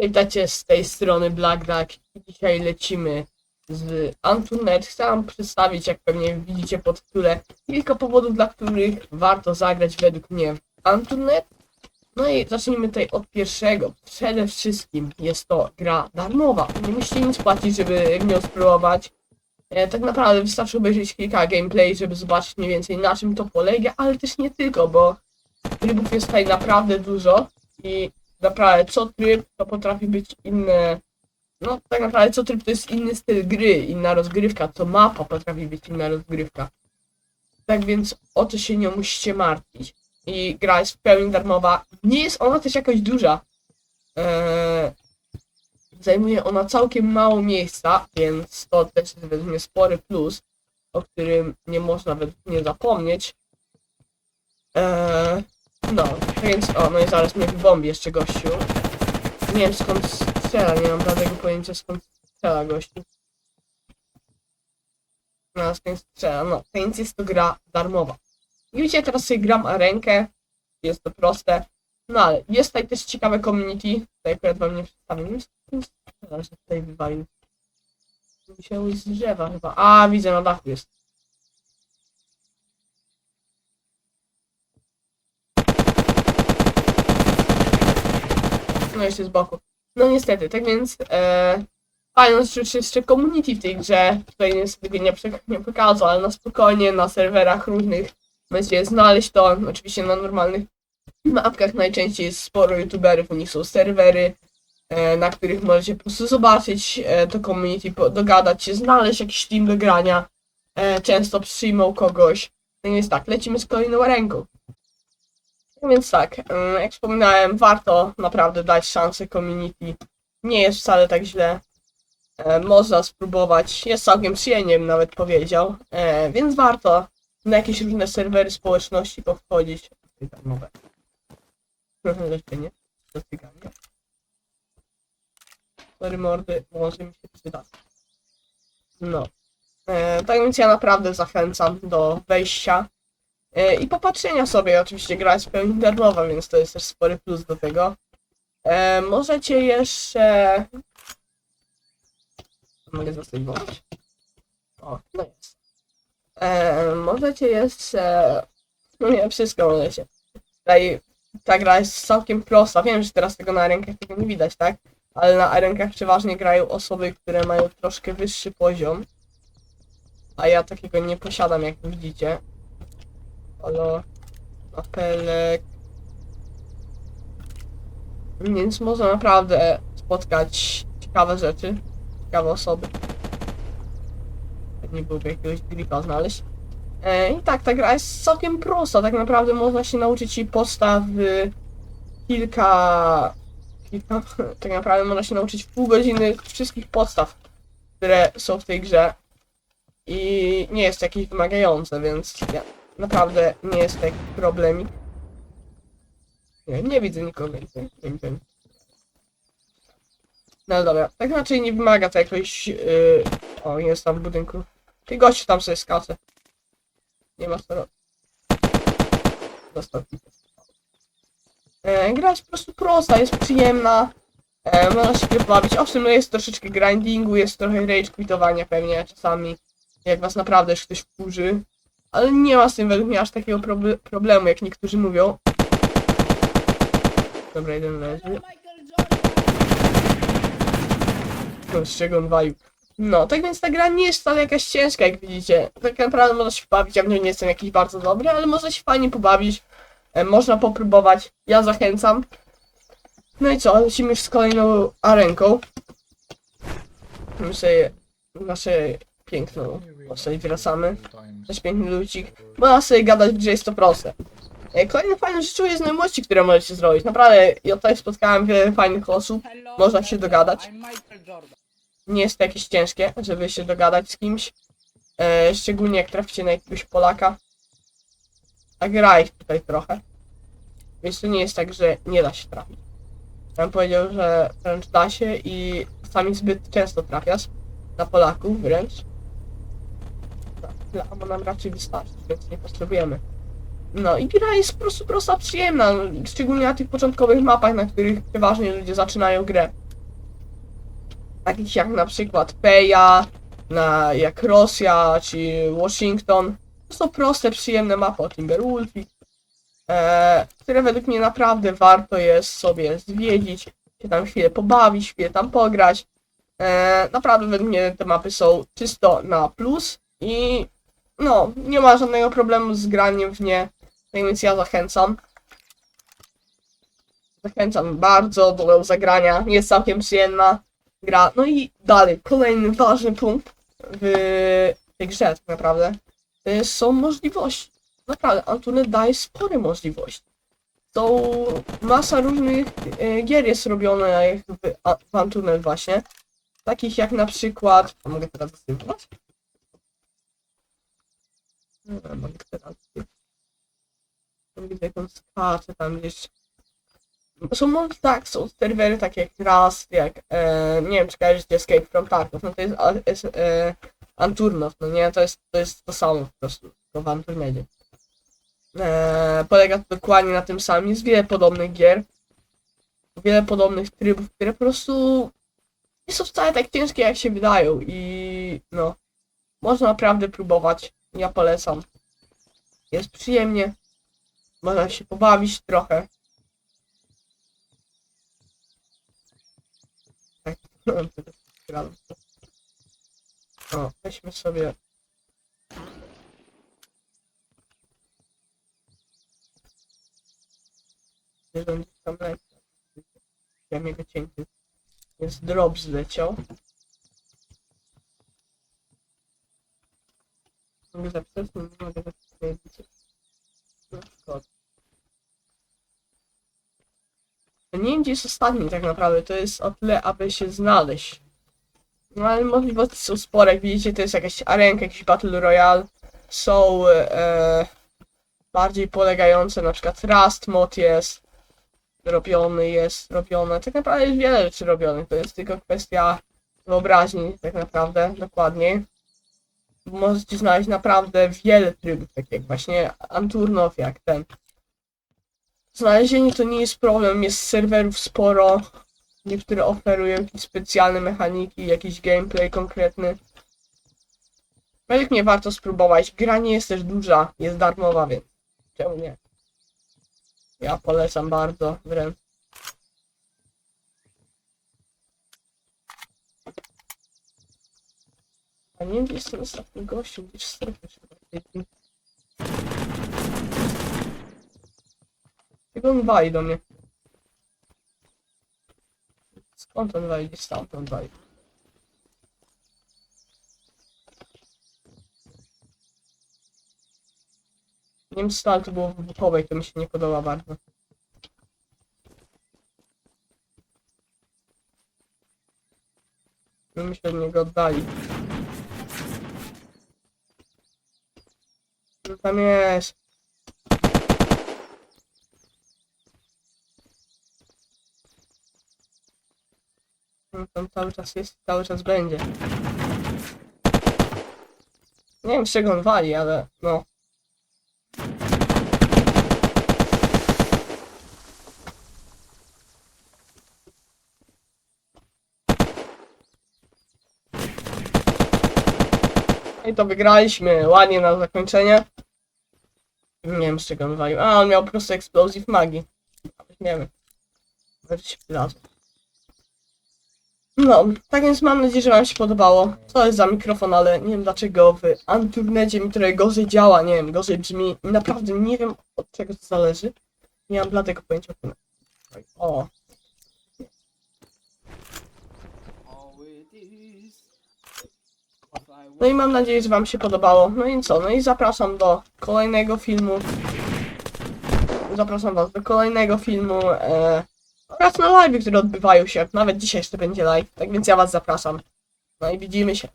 Witajcie z tej strony Black Duck i dzisiaj lecimy z Antunet. Chcę wam przedstawić, jak pewnie widzicie pod tytule, kilka powodów, dla których warto zagrać według mnie w Antunet. No i zacznijmy tutaj od pierwszego. Przede wszystkim jest to gra darmowa. Nie musicie nic płacić, żeby nią spróbować. E, tak naprawdę wystarczy obejrzeć kilka gameplay, żeby zobaczyć mniej więcej na czym to polega, ale też nie tylko, bo trybów jest tutaj naprawdę dużo i naprawdę co tryb to potrafi być inne. No tak naprawdę co tryb to jest inny styl gry, inna rozgrywka, co mapa potrafi być inna rozgrywka. Tak więc o to się nie musicie martwić. I gra jest w pełni darmowa. Nie jest ona też jakoś duża. Eee, zajmuje ona całkiem mało miejsca, więc to też jest według mnie spory plus, o którym nie można według mnie zapomnieć. Eee, no, więc o, no i zaraz mnie wybombi jeszcze gościu. Nie wiem skąd strzela, nie mam żadnego pojęcia skąd strzela gościu. No, skąd strzela, no, więc jest to gra darmowa. I widzicie, teraz sobie gram rękę, jest to proste. No ale jest tutaj też ciekawe community, tutaj akurat wam nie przedstawię, że tutaj wywalił. Musiał z drzewa chyba, a widzę na dachu jest. No jeszcze z boku. No niestety, tak więc e, fajną rzecz jest jeszcze community w tej grze. Tutaj niestety nie, nie pokazał, ale na spokojnie, na serwerach różnych możecie znaleźć to. Oczywiście na normalnych mapkach najczęściej jest sporo youtuberów, u nich są serwery, e, na których możecie po prostu zobaczyć e, to community, po, dogadać się, znaleźć jakiś team do grania. E, często przyjmą kogoś. No więc tak, lecimy z kolejną ręką. No więc tak, em, jak wspominałem, warto naprawdę dać szansę community. Nie jest wcale tak źle. E, można spróbować. Jest całkiem przyjemnie, nawet powiedział. E, więc warto na jakieś różne serwery społeczności powchodzić. Darmowe. Dotykanie. Sorry mordy, może mi się przyda. No. E, tak więc ja naprawdę zachęcam do wejścia. E, I popatrzenia sobie, oczywiście gra jest w pełni darmowa, więc to jest też spory plus do tego. E, możecie jeszcze... Mogę. O, no jest. E, możecie jeszcze... No nie, wszystko możecie. Tutaj ta gra jest całkiem prosta. Wiem, że teraz tego na rękach tego nie widać, tak? Ale na rękach przeważnie grają osoby, które mają troszkę wyższy poziom. A ja takiego nie posiadam, jak widzicie. Halo, apelek. Więc można naprawdę spotkać ciekawe rzeczy, ciekawe osoby. Nie byłoby jakiegoś gripa znaleźć. E, I tak, ta gra jest całkiem prosta. Tak naprawdę można się nauczyć jej podstaw kilka... kilka... Tak naprawdę można się nauczyć w pół godziny wszystkich podstaw, które są w tej grze. I nie jest jakieś wymagające, więc ja, naprawdę nie jest taki problemik. Nie, nie widzę nikogo więcej. Nie widzę. No dobra, tak raczej nie wymaga to jakoś... Yy... O, jest tam w budynku. Ty gościu tam sobie skacze. Nie ma co. Dostał. E, gra jest po prostu prosta, jest przyjemna. E, można się bawić. Owszem, no jest troszeczkę grindingu, jest trochę rage quitowania pewnie czasami. Jak was naprawdę już ktoś wkurzy. Ale nie ma z tym według mnie aż takiego proble- problemu, jak niektórzy mówią. Dobra, jeden leży. No, z czego on walił. No, tak więc ta gra nie jest wcale jakaś ciężka, jak widzicie. Tak naprawdę można się bawić, ja w nią nie jestem jakiś bardzo dobry, ale można się fajnie pobawić. E, można popróbować. Ja zachęcam. No i co, lecimy już z kolejną arenką. My sobie nasze piękną postać wracamy. Też piękny lucik. Można sobie gadać, gdzie jest to proste. E, Kolejną fajną rzeczą jest znajomości, które możecie zrobić. Naprawdę, ja tutaj spotkałem wiele fajnych osób. Można się dogadać. Nie jest to jakieś ciężkie, żeby się dogadać z kimś. E, szczególnie jak traficie na jakiegoś Polaka. A gra ich tutaj trochę. Więc to nie jest tak, że nie da się trafić. Ja bym powiedział, że wręcz da się i czasami zbyt często trafiasz. Na Polaków wręcz. Tyle ammo nam raczej wystarczy, więc nie potrzebujemy. No i gra jest po prostu prosta, przyjemna. Szczególnie na tych początkowych mapach, na których przeważnie ludzie zaczynają grę. takich jak na przykład Peja, na, jak Rosja czy Washington. To są proste, przyjemne mapy o Timberwolf, e, które według mnie naprawdę warto jest sobie zwiedzić, się tam chwilę pobawić, chwilę tam pograć. E, naprawdę według mnie te mapy są czysto na plus i no, nie ma żadnego problemu z graniem w nie, tak więc ja zachęcam. Zachęcam bardzo do zagrania, jest całkiem przyjemna gra. No i dalej, kolejny ważny punkt w tej grze tak naprawdę, są możliwości. Naprawdę, Antunet daje spore możliwości. To masa różnych e, gier jest robione w, w właśnie. Takich jak na przykład... Mogę teraz zdejmować? Nie, mogę teraz Widzę jakąś skaczę tam gdzieś. Są może tak, są serwery takie jak Rust, jak e, nie wiem czy kojarzycie Escape from Tarkov, no to jest, jest e, Anturnow, no nie, to jest, to jest to samo po prostu, tylko w Anturnedzie. E, polega to dokładnie na tym samym, jest wiele podobnych gier, wiele podobnych trybów, które po prostu nie są wcale tak ciężkie jak się wydają i no, można naprawdę próbować, ja polecam. Jest przyjemnie, można się pobawić trochę. Tak, o, weźmy sobie tam leci. Chciałem jego cięcie. Więc drop zleciał. Mogę zapisać? Nie mogę zapisać. No szkoda. Gdzie jest ostatni tak naprawdę, to jest o tyle, aby się znaleźć. No ale możliwości są spore, jak widzicie to jest jakaś arenka, jakiś Battle Royale. Są e, bardziej polegające, na przykład Rust mod jest robiony, jest robione. Tak naprawdę jest wiele rzeczy robionych, to jest tylko kwestia wyobraźni tak naprawdę, dokładniej. Możecie znaleźć naprawdę wiele trybów, tak jak właśnie Anturnow, jak ten. Znalezienie to nie jest problem, jest serwerów sporo. Niektóre oferują jakieś specjalne mechaniki, jakiś gameplay konkretny. Według mnie warto spróbować. Gra nie jest też duża, jest darmowa, więc czemu nie? Ja polecam bardzo wręcz. A nie wiem, gdzie jest ten ostatni gościu, gdzieś w strefie on wali do mnie. Skąd on wali? Gdzieś stamtąd wali. Nie wiem, stal to było wybuchowe i to mi się nie podoba bardzo. No Myślę, że mnie go oddali. No tam jest. Tam cały czas jest, cały czas będzie. Nie wiem z czego on wali, ale no. I to wygraliśmy ładnie na zakończenie. Nie wiem z czego on walił. A, on miał po prostu explosive magii. Nie wiem. Może się wylazło. No, tak więc mam nadzieję, że wam się podobało. To jest za mikrofon, ale nie wiem dlaczego w Anturnecie mi trochę gorzej działa, nie wiem, gorzej brzmi. Naprawdę nie wiem od czego to zależy. Nie mam dlatego pojęcia o No i mam nadzieję, że Wam się podobało. No i co? No i zapraszam do kolejnego filmu. Zapraszam Was do kolejnego filmu. E, oraz na live, które odbywają się. Nawet dzisiaj jeszcze będzie live. Tak więc ja Was zapraszam. No i widzimy się.